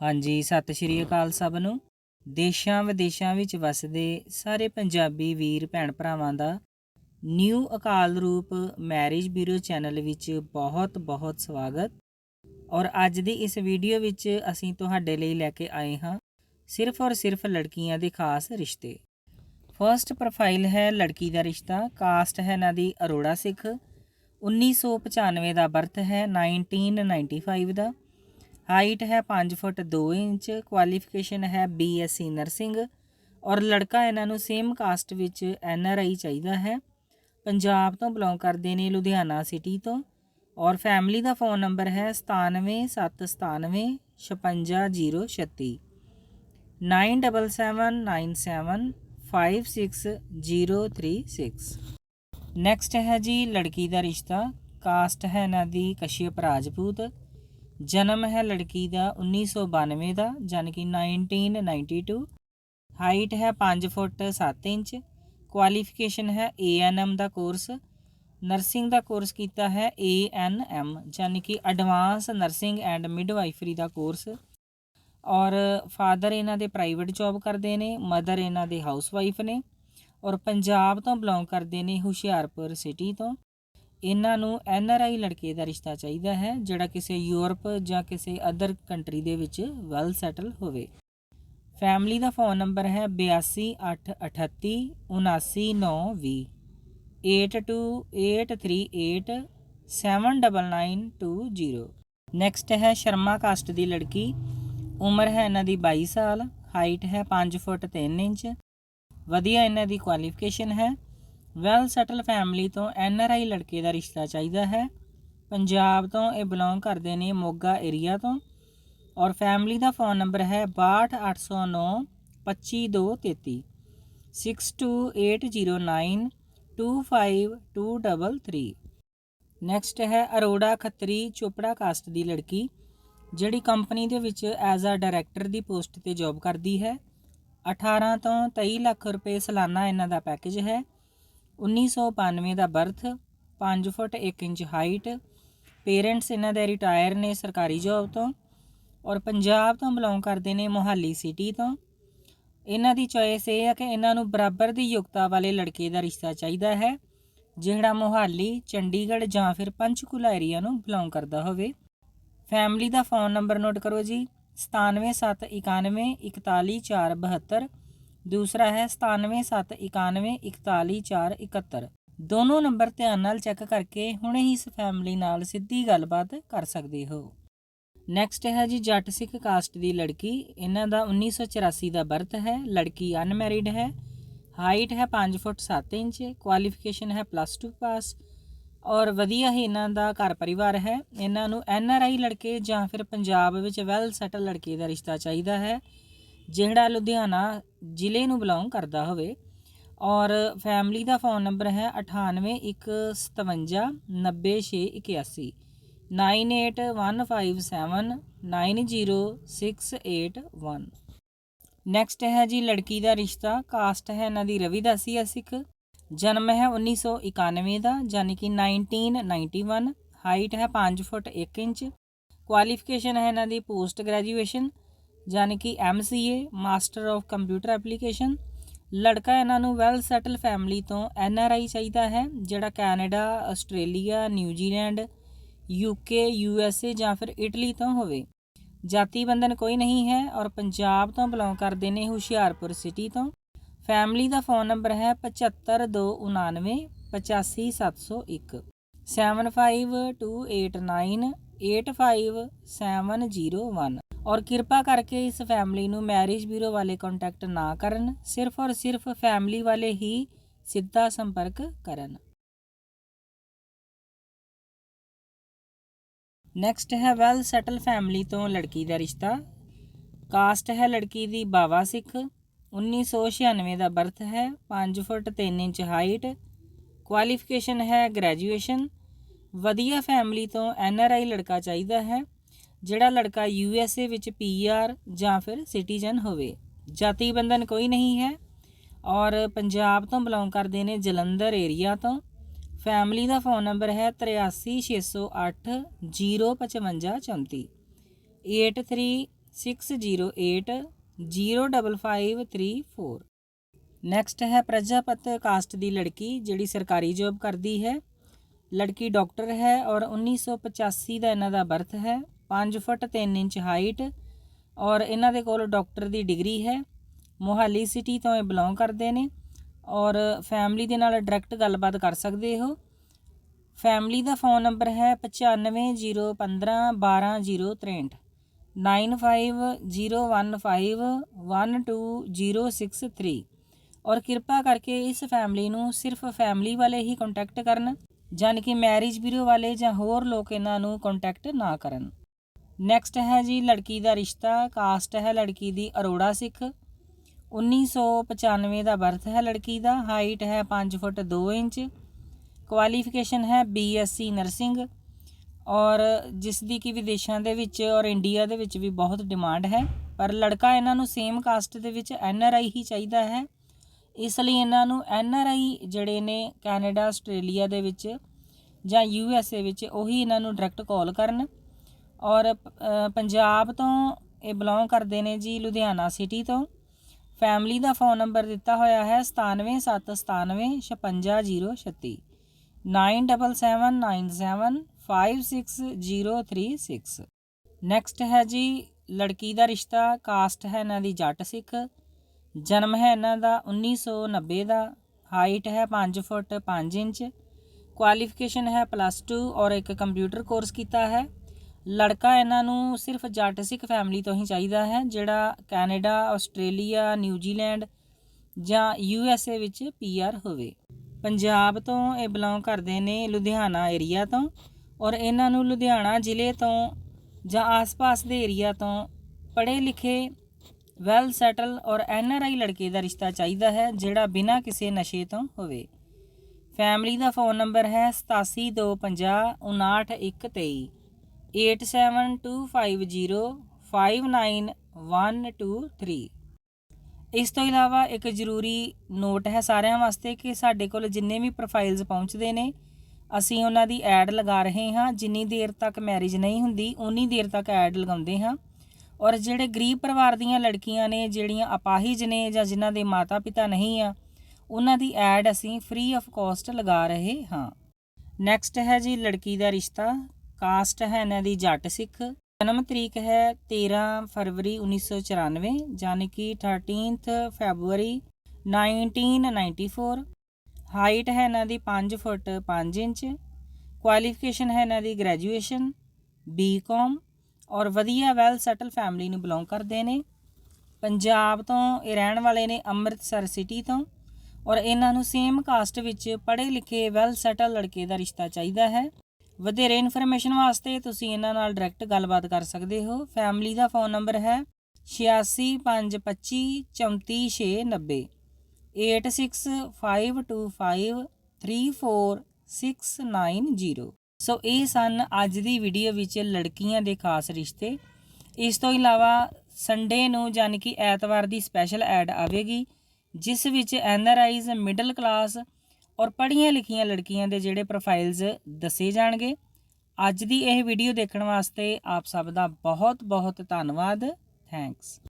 ਹਾਂਜੀ, ਸਤਿ ਸ਼੍ਰੀ ਅਕਾਲ ਸਭ ਨੂੰ। ਦੇਸ਼ਾਂ ਵਿਦੇਸ਼ਾਂ ਵਿੱਚ ਵਸਦੇ ਸਾਰੇ ਪੰਜਾਬੀ ਵੀਰ ਭੈਣ ਭਰਾਵਾਂ ਦਾ ਨਿਊ ਅਕਾਲ ਰੂਪ ਮੈਰਿਜ ਬਿਊਰੋ ਚੈਨਲ ਵਿੱਚ ਬਹੁਤ ਬਹੁਤ ਸਵਾਗਤ। ਔਰ ਅੱਜ ਦੀ ਇਸ ਵੀਡੀਓ ਵਿੱਚ ਅਸੀਂ ਤੁਹਾਡੇ ਲਈ ਲੈ ਕੇ ਆਏ ਹਾਂ ਸਿਰਫ ਔਰ ਸਿਰਫ ਲੜਕੀਆਂ ਦੇ ਖਾਸ ਰਿਸ਼ਤੇ। ਫਰਸਟ ਪ੍ਰੋਫਾਈਲ ਹੈ ਲੜਕੀ ਦਾ ਰਿਸ਼ਤਾ ਕਾਸਟ ਹੈ ਨਾ ਦੀ ਅਰੋੜਾ ਸਿੱਖ। 1995 ਦਾ ਬਰਥ ਹੈ 1995 ਦਾ। ਹਾਈਟ ਹੈ 5 ਫੁੱਟ 2 ਇੰਚ ਕੁਆਲੀਫਿਕੇਸ਼ਨ ਹੈ ਬੀਐਸਸੀ ਨਰਸਿੰਗ ਔਰ ਲੜਕਾ ਇਹਨਾਂ ਨੂੰ ਸੇਮ ਕਾਸਟ ਵਿੱਚ ਐਨਆਰਆਈ ਚਾਹੀਦਾ ਹੈ ਪੰਜਾਬ ਤੋਂ ਬਿਲੋਂਗ ਕਰਦੇ ਨੇ ਲੁਧਿਆਣਾ ਸਿਟੀ ਤੋਂ ਔਰ ਫੈਮਿਲੀ ਦਾ ਫੋਨ ਨੰਬਰ ਹੈ 97797 56036 9779756036 ਨੈਕਸਟ ਹੈ ਜੀ ਲੜਕੀ ਦਾ ਰਿਸ਼ਤਾ ਕਾਸਟ ਹੈ ਇਹਨਾਂ ਦੀ ਕਸ਼ਯਪ ਰਾਜਪੂਤ ਜਨਮ ਹੈ ਲੜਕੀ ਦਾ 1992 ਦਾ ਯਾਨੀ ਕਿ 1992 ਹਾਈਟ ਹੈ 5 ਫੁੱਟ 7 ਇੰਚ। ਕੁਆਲੀਫਿਕੇਸ਼ਨ ਹੈ ਏਐਨਐਮ ਦਾ ਕੋਰਸ ਨਰਸਿੰਗ ਦਾ ਕੋਰਸ ਕੀਤਾ ਹੈ ਏਐਨਐਮ ਯਾਨੀ ਕਿ ਐਡਵਾਂਸ ਨਰਸਿੰਗ ਐਂਡ ਮਿਡਵਾਈਫਰੀ ਦਾ ਕੋਰਸ ਔਰ ਫਾਦਰ ਇਹਨਾਂ ਦੇ ਪ੍ਰਾਈਵੇਟ ਜੌਬ ਕਰਦੇ ਨੇ ਮਦਰ ਇਹਨਾਂ ਦੇ ਹਾਊਸਵਾਈਫ ਨੇ। ਔਰ ਪੰਜਾਬ ਤੋਂ ਬਿਲੋਂਗ ਕਰਦੇ ਨੇ ਹੁਸ਼ਿਆਰਪੁਰ ਸਿਟੀ ਤੋਂ। ਇਹਨਾਂ ਨੂੰ ਐੱਨ ਆਰ ਆਈ ਲੜਕੇ ਦਾ ਰਿਸ਼ਤਾ ਚਾਹੀਦਾ ਹੈ, ਜਿਹੜਾ ਕਿਸੇ ਯੂਰਪ ਜਾਂ ਕਿਸੇ ਅਦਰ ਕੰਟਰੀ ਦੇ ਵਿੱਚ ਵੈਲ ਸੈਟਲ ਹੋਵੇ। ਫੈਮਿਲੀ ਦਾ ਫੋਨ ਨੰਬਰ ਹੈ 8288 79920 8283879920 ਨੈਕਸਟ ਹੈ ਸ਼ਰਮਾ ਕਾਸਟ ਦੀ ਲੜਕੀ। ਉਮਰ ਹੈ ਇਹਨਾਂ ਦੀ 22 ਸਾਲ ਹਾਈਟ ਹੈ 5 ਫੁੱਟ 3 ਇੰਚ। ਵਧੀਆ ਇਹਨਾਂ ਦੀ ਕੁਆਲੀਫਿਕੇਸ਼ਨ ਹੈ। ਵੈਲ ਸੈਟਲ ਫੈਮਿਲੀ ਤੋਂ ਐਨ ਆਰ ਆਈ ਲੜਕੇ ਦਾ ਰਿਸ਼ਤਾ ਚਾਹੀਦਾ ਹੈ। ਪੰਜਾਬ ਤੋਂ ਇਹ ਬਿਲੋਂਗ ਕਰਦੇ ਨੇ ਮੋਗਾ ਏਰੀਆ ਤੋਂ। ਔਰ ਫੈਮਿਲੀ ਦਾ ਫੋਨ ਨੰਬਰ ਹੈ 62809 25233 62809 25233 ਨੈਕਸਟ ਹੈ ਅਰੋੜਾ ਖੱਤਰੀ ਚੋਪੜਾ ਕਾਸਟ ਦੀ ਲੜਕੀ, ਜਿਹੜੀ ਕੰਪਨੀ ਦੇ ਵਿੱਚ ਐਜ਼ ਅ ਡਾਇਰੈਕਟਰ ਦੀ ਪੋਸਟ ਤੇ ਜੌਬ ਕਰਦੀ ਹੈ। 18 ਤੋਂ 23 ਲੱਖ ਰੁਪਏ ਸਾਲਾਨਾ ਇਹਨਾਂ ਦਾ ਪੈਕੇਜ ਹੈ। 1992 ਦਾ birth 5 foot 1 inch height parents ਇਹਨਾਂ ਦੇ ਰਿਟਾਇਰ ਨੇ ਸਰਕਾਰੀ ਜੌਬ ਤੋਂ ਔਰ ਪੰਜਾਬ ਤੋਂ ਬਿਲੋਂਗ ਕਰਦੇ ਨੇ ਮੋਹਾਲੀ ਸਿਟੀ ਤੋਂ। ਇਹਨਾਂ ਦੀ ਚੋਇਸ ਇਹ ਹੈ ਕਿ ਇਹਨਾਂ ਨੂੰ ਬਰਾਬਰ ਦੀ ਯੋਗਤਾ ਵਾਲੇ ਲੜਕੇ ਦਾ ਰਿਸ਼ਤਾ ਚਾਹੀਦਾ ਹੈ, ਜਿਹੜਾ ਮੋਹਾਲੀ, ਚੰਡੀਗੜ੍ਹ ਜਾਂ ਫਿਰ ਪੰਚਕੂਲਾ ਏਰੀਆ ਨੂੰ ਬਿਲੋਂਗ ਕਰਦਾ ਹੋਵੇ। ਫੈਮਿਲੀ ਦਾ ਫੋਨ ਨੰਬਰ ਨੋਟ ਕਰੋ ਜੀ 9771941472 ਦੂਸਰਾ ਹੈ 9771941471 ਦੋਨੋਂ ਨੰਬਰ ਧਿਆਨ ਨਾਲ ਚੈੱਕ ਕਰਕੇ ਹੁਣੇ ਹੀ ਇਸ ਫੈਮਿਲੀ ਨਾਲ ਸਿੱਧੀ ਗੱਲਬਾਤ ਕਰ ਸਕਦੇ ਹੋ। ਨੈਕਸਟ ਹੈ ਜੀ ਜੱਟ ਸਿੱਖ ਕਾਸਟ ਦੀ ਲੜਕੀ। ਇਹਨਾਂ ਦਾ 1984 ਦਾ ਬਰਥ ਹੈ। ਲੜਕੀ ਅਨਮੈਰਿਡ ਹੈ। ਹਾਈਟ ਹੈ 5 ਫੁੱਟ 7 ਇੰਚ। ਕੁਆਲੀਫਿਕੇਸ਼ਨ ਹੈ ਪਲੱਸ 2 ਪਾਸ ਔਰ ਵਧੀਆ ਹੀ ਇਹਨਾਂ ਦਾ ਘਰ ਪਰਿਵਾਰ ਹੈ। ਇਹਨਾਂ ਨੂੰ ਐਨ ਆਰ ਆਈ ਲੜਕੇ ਜਾਂ ਫਿਰ ਪੰਜਾਬ ਵਿੱਚ ਵੈਲ ਸੈਟਲ ਲੜਕੇ ਦਾ ਰਿਸ਼ਤਾ ਚਾਹੀਦਾ ਹੈ। ਜਿਹੜਾ ਲੁਧਿਆਣਾ ਜ਼ਿਲ੍ਹੇ ਨੂੰ ਬਿਲੋਂਗ ਕਰਦਾ ਹੋਵੇ। ਔਰ ਫੈਮਿਲੀ ਦਾ ਫੋਨ ਨੰਬਰ ਹੈ 9815 90681 9815790681 ਨੈਕਸਟ ਹੈ ਜੀ ਲੜਕੀ ਦਾ ਰਿਸ਼ਤਾ। ਕਾਸਟ ਹੈ ਇਹਨਾਂ ਦੀ ਰਵਿਦਾਸੀ ਸਿੱਖ ਜਨਮ ਹੈ 1991 ਦਾ ਯਾਨੀ ਕਿ 1991 ਹਾਈਟ ਹੈ 5 ਫੁੱਟ 1 ਇੰਚ। ਕੁਆਲੀਫਿਕੇਸ਼ਨ ਹੈ ਇਹਨਾਂ ਦੀ ਪੋਸਟ ਗ੍ਰੈਜੂਏਸ਼ਨ ਯਾਨੀ ਕਿ MCA master of computer application ਲੜਕਾ ਇਹਨਾਂ ਨੂੰ ਵੈਲ ਸੈਟਲ ਫੈਮਿਲੀ ਤੋਂ ਐਨਆਰਆਈ ਚਾਹੀਦਾ ਹੈ, ਜਿਹੜਾ Canada Australia New Zealand UK USA ਜਾਂ ਫਿਰ ਇਟਲੀ ਤੋਂ ਹੋਵੇ। ਜਾਤੀ ਬੰਧਨ ਕੋਈ ਨਹੀਂ ਹੈ ਔਰ ਪੰਜਾਬ ਤੋਂ ਬਿਲੋਂਗ ਕਰਦੇ ਨੇ ਹੁਸ਼ਿਆਰਪੁਰ ਸਿਟੀ ਤੋਂ। ਫੈਮਿਲੀ ਦਾ ਫੋਨ ਨੰਬਰ ਹੈ 7529 85701 7528985701 ਔਰ ਕਿਰਪਾ ਕਰਕੇ ਇਸ ਫੈਮਿਲੀ ਨੂੰ ਮੈਰਿਜ ਬਿਊਰੋ ਵਾਲੇ ਕੰਟੈਕਟ ਨਾ ਕਰਨ, ਸਿਰਫ ਔਰ ਸਿਰਫ ਫੈਮਿਲੀ ਵਾਲੇ ਹੀ ਸਿੱਧਾ ਸੰਪਰਕ ਕਰਨ। ਨੈਕਸਟ ਹੈ ਵੈਲ ਸੈਟਲ ਫੈਮਿਲੀ ਤੋਂ ਲੜਕੀ ਦਾ ਰਿਸ਼ਤਾ। ਕਾਸਟ ਹੈ ਲੜਕੀ ਦੀ ਬਾਵਾ ਸਿੱਖ। 1996 ਦਾ ਬਰਥ ਹੈ 5 ਫੁੱਟ 3 ਇੰਚ ਹਾਈਟ ਕੁਆਲੀਫਿਕੇਸ਼ਨ ਹੈ ਗ੍ਰੈਜੂਏਸ਼ਨ ਵਧੀਆ ਫੈਮਿਲੀ ਤੋਂ ਐਨ ਆਰ ਆਈ ਲੜਕਾ ਚਾਹੀਦਾ ਹੈ। ਜਿਹੜਾ ਲੜਕਾ ਯੂ ਐਸ ਏ ਵਿੱਚ ਪੀ ਆਰ ਜਾਂ ਫਿਰ ਸਿਟੀਜ਼ਨ ਹੋਵੇ। ਜਾਤੀ ਬੰਧਨ ਕੋਈ ਨਹੀਂ ਹੈ ਔਰ ਪੰਜਾਬ ਤੋਂ ਬਿਲੋਂਗ ਕਰਦੇ ਨੇ ਜਲੰਧਰ ਏਰੀਆ ਤੋਂ। ਫੈਮਿਲੀ ਦਾ ਫੋਨ ਨੰਬਰ ਹੈ 83608 05534 83 608 05534 ਨੈਕਸਟ ਹੈ ਪ੍ਰਜਾਪਤ ਕਾਸਟ ਦੀ ਲੜਕੀ ਜਿਹੜੀ ਸਰਕਾਰੀ ਜੌਬ ਕਰਦੀ ਹੈ। ਲੜਕੀ ਡਾਕਟਰ ਹੈ ਔਰ 1985 ਦਾ ਇਹਨਾਂ ਦਾ ਬਰਥ ਹੈ। 5 ਫੁੱਟ 3 ਇੰਚ ਹਾਈਟ ਔਰ ਇਹਨਾਂ ਦੇ ਕੋਲ ਡਾਕਟਰ ਦੀ ਡਿਗਰੀ ਹੈ। ਮੋਹਾਲੀ ਸਿਟੀ ਤੋਂ ਇਹ ਬਿਲੋਂਗ ਕਰਦੇ ਨੇ ਔਰ ਫੈਮਿਲੀ ਦੇ ਨਾਲ ਡਾਇਰੈਕਟ ਗੱਲਬਾਤ ਕਰ ਸਕਦੇ ਹੋ। ਫੈਮਿਲੀ ਦਾ ਫੋਨ ਨੰਬਰ ਹੈ 9501512063 9501512063 ਔਰ ਕਿਰਪਾ ਕਰਕੇ ਇਸ ਫੈਮਿਲੀ ਨੂੰ ਸਿਰਫ ਫੈਮਿਲੀ ਵਾਲੇ ਹੀ ਕੰਟੈਕਟ ਕਰਨ ਜਾਨ ਕਿ ਮੈਰਿਜ ਬਿਊਰੋ ਵਾਲੇ ਜਾਂ ਹੋਰ ਲੋਕ ਇਹਨਾਂ ਨੂੰ ਕੰਟੈਕਟ ਨਾ ਕਰਨ। ਨੈਕਸਟ ਹੈ ਜੀ ਲੜਕੀ ਦਾ ਰਿਸ਼ਤਾ ਕਾਸਟ ਹੈ ਲੜਕੀ ਦੀ ਅਰੋੜਾ ਸਿੱਖ। 1995 ਦਾ ਬਰਥ ਹੈ ਲੜਕੀ ਦਾ ਹਾਈਟ ਹੈ 5 ਫੁੱਟ 2 ਇੰਚ। ਕੁਆਲੀਫਿਕੇਸ਼ਨ ਹੈ ਬੀਐਸਸੀ ਨਰਸਿੰਗ ਔਰ ਜਿਸ ਦੀ ਕਿ ਵਿਦੇਸ਼ਾਂ ਦੇ ਵਿੱਚ ਔਰ ਇੰਡੀਆ ਦੇ ਵਿੱਚ ਵੀ ਬਹੁਤ ਡਿਮਾਂਡ ਹੈ। ਪਰ ਲੜਕਾ ਇਹਨਾਂ ਨੂੰ ਸੇਮ ਕਾਸਟ ਦੇ ਵਿੱਚ ਐਨਆਰਆਈ ਹੀ ਚਾਹੀਦਾ ਹੈ। ਇਸ ਲਈ ਇਹਨਾਂ ਨੂੰ ਐਨਆਰਆਈ ਜਿਹੜੇ ਨੇ ਕੈਨੇਡਾ ਆਸਟ੍ਰੇਲੀਆ ਦੇ ਵਿੱਚ ਜਾਂ ਯੂਐਸਏ ਵਿੱਚ ਉਹੀ ਇਹਨਾਂ ਨੂੰ ਡਾਇਰੈਕਟ ਕਾਲ ਕਰਨ। ਔਰ ਪੰਜਾਬ ਤੋਂ ਇਹ ਬਿਲੋਂਗ ਕਰਦੇ ਨੇ ਜੀ ਲੁਧਿਆਣਾ ਸਿਟੀ ਤੋਂ ਫੈਮਿਲੀ ਦਾ ਫੋਨ ਨੰਬਰ ਦਿੱਤਾ ਹੋਇਆ ਹੈ 9779955036 979797560036 ਨੈਕਸਟ ਹੈ ਜੀ ਲੜਕੀ ਦਾ ਰਿਸ਼ਤਾ ਕਾਸਟ ਹੈ ਇਹਨਾਂ ਦੀ ਜੱਟ ਸਿੱਖ ਜਨਮ ਹੈ ਇਹਨਾਂ ਦਾ 1990 ਦਾ ਹਾਈਟ ਹੈ 5 ਫੁੱਟ 5 ਇੰਚ ਕੁਆਲੀਫਿਕੇਸ਼ਨ ਹੈ ਪਲੱਸ 2 ਔਰ ਇੱਕ ਕੰਪਿਊਟਰ ਕੋਰਸ ਕੀਤਾ ਹੈ ਲੜਕਾ ਇਹਨਾਂ ਨੂੰ ਸਿਰਫ ਜੱਟ ਸਿੱਖ ਫੈਮਿਲੀ ਤੋਂ ਹੀ ਚਾਹੀਦਾ ਹੈ, ਜਿਹੜਾ ਕੈਨੇਡਾ, ਆਸਟ੍ਰੇਲੀਆ, ਨਿਊਜ਼ੀਲੈਂਡ ਜਾਂ ਯੂ ਐੱਸ ਏ ਵਿੱਚ ਪੀ ਆਰ ਹੋਵੇ। ਪੰਜਾਬ ਤੋਂ ਇਹ ਬਿਲੋਂਗ ਕਰਦੇ ਨੇ ਲੁਧਿਆਣਾ ਏਰੀਆ ਤੋਂ ਔਰ ਇਹਨਾਂ ਨੂੰ ਲੁਧਿਆਣਾ ਜ਼ਿਲ੍ਹੇ ਤੋਂ ਜਾਂ ਆਸ-ਪਾਸ ਦੇ ਏਰੀਆ ਤੋਂ ਪੜ੍ਹੇ ਲਿਖੇ ਵੈਲ ਸੈਟਲ ਔਰ ਐੱਨ ਆਰ ਆਈ ਲੜਕੇ ਦਾ ਰਿਸ਼ਤਾ ਚਾਹੀਦਾ ਹੈ, ਜਿਹੜਾ ਬਿਨਾਂ ਕਿਸੇ ਨਸ਼ੇ ਤੋਂ ਹੋਵੇ। ਫੈਮਿਲੀ ਦਾ ਫੋਨ ਨੰਬਰ ਹੈ 8725599123 8725059123 ਇਸ ਤੋਂ ਇਲਾਵਾ ਇੱਕ ਜ਼ਰੂਰੀ ਨੋਟ ਹੈ ਸਾਰਿਆਂ ਵਾਸਤੇ ਕਿ ਸਾਡੇ ਕੋਲ ਜਿੰਨੇ ਵੀ ਪ੍ਰੋਫਾਈਲਸ ਪਹੁੰਚਦੇ ਨੇ, ਅਸੀਂ ਉਹਨਾਂ ਦੀ ਐਡ ਲਗਾ ਰਹੇ ਹਾਂ। ਜਿੰਨੀ ਦੇਰ ਤੱਕ ਮੈਰਿਜ ਨਹੀਂ ਹੁੰਦੀ ਉਨੀ ਦੇਰ ਤੱਕ ਐਡ ਲਗਾਉਂਦੇ ਹਾਂ। ਔਰ ਜਿਹੜੇ ਗਰੀਬ ਪਰਿਵਾਰ ਦੀਆਂ ਲੜਕੀਆਂ ਨੇ, ਜਿਹੜੀਆਂ ਅਪਾਹਿਜ ਨੇ ਜਾਂ ਜਿਨ੍ਹਾਂ ਦੇ ਮਾਤਾ-ਪਿਤਾ ਨਹੀਂ ਆ, ਉਹਨਾਂ ਦੀ ਐਡ ਅਸੀਂ ਫ੍ਰੀ ਆਫ ਕਾਸਟ ਲਗਾ ਰਹੇ ਹਾਂ। ਨੈਕਸਟ ਹੈ ਜੀ ਲੜਕੀ ਦਾ ਰਿਸ਼ਤਾ। ਕਾਸਟ ਹੈ ਇਹਨਾਂ ਦੀ ਜੱਟ ਸਿੱਖ। ਜਨਮ ਤਰੀਕ ਹੈ 13 ਫਰਵਰੀ 1994 ਯਾਨੀ ਕਿ 13th ਫੈਬਰੂਰੀ 1994 ਹਾਈਟ ਹੈ ਇਹਨਾਂ ਦੀ 5 ਫੁੱਟ 5 ਇੰਚ। ਕੁਆਲੀਫਿਕੇਸ਼ਨ ਹੈ ਇਹਨਾਂ ਦੀ ਗ੍ਰੈਜੂਏਸ਼ਨ ਬੀਕਾਮ ਔਰ ਵਧੀਆ ਵੈਲ ਸੈਟਲ ਫੈਮਿਲੀ ਨੂੰ ਬਿਲੋਂਗ ਕਰਦੇ ਨੇ। ਪੰਜਾਬ ਤੋਂ ਇਹ ਰਹਿਣ ਵਾਲੇ ਨੇ ਅੰਮ੍ਰਿਤਸਰ ਸਿਟੀ ਤੋਂ ਔਰ ਇਹਨਾਂ ਨੂੰ ਸੇਮ ਕਾਸਟ ਵਿੱਚ ਪੜ੍ਹੇ ਲਿਖੇ ਵੈਲ ਸੈਟਲ ਲੜਕੇ ਦਾ ਰਿਸ਼ਤਾ ਚਾਹੀਦਾ ਹੈ। ਵਧੇਰੇ ਇਨਫੋਰਮੇਸ਼ਨ ਵਾਸਤੇ ਤੁਸੀਂ ਇਹਨਾਂ ਨਾਲ ਡਾਇਰੈਕਟ ਗੱਲਬਾਤ ਕਰ ਸਕਦੇ ਹੋ। ਫੈਮਿਲੀ ਦਾ ਫੋਨ ਨੰਬਰ ਹੈ 8652534690 8652534690 ਸੋ ਇਹ ਸਨ ਅੱਜ ਦੀ ਵੀਡੀਓ ਵਿੱਚ ਲੜਕੀਆਂ ਦੇ ਖਾਸ ਰਿਸ਼ਤੇ। ਇਸ ਤੋਂ ਇਲਾਵਾ ਸੰਡੇ ਨੂੰ ਯਾਨੀ ਕਿ ਐਤਵਾਰ ਦੀ ਸਪੈਸ਼ਲ ਐਡ ਆਵੇਗੀ, ਜਿਸ ਵਿੱਚ ਐਨਆਰਆਈਜ਼ ਮਿਡਲ ਕਲਾਸ ਔਰ ਪੜ੍ਹੀਆਂ ਲਿਖੀਆਂ ਲੜਕੀਆਂ ਦੇ ਜਿਹੜੇ ਪ੍ਰੋਫਾਈਲਸ ਦੱਸੇ ਜਾਣਗੇ। ਅੱਜ ਦੀ ਇਹ ਵੀਡੀਓ ਦੇਖਣ ਵਾਸਤੇ ਆਪ ਸਭ ਦਾ ਬਹੁਤ ਬਹੁਤ ਧੰਨਵਾਦ। ਥੈਂਕਸ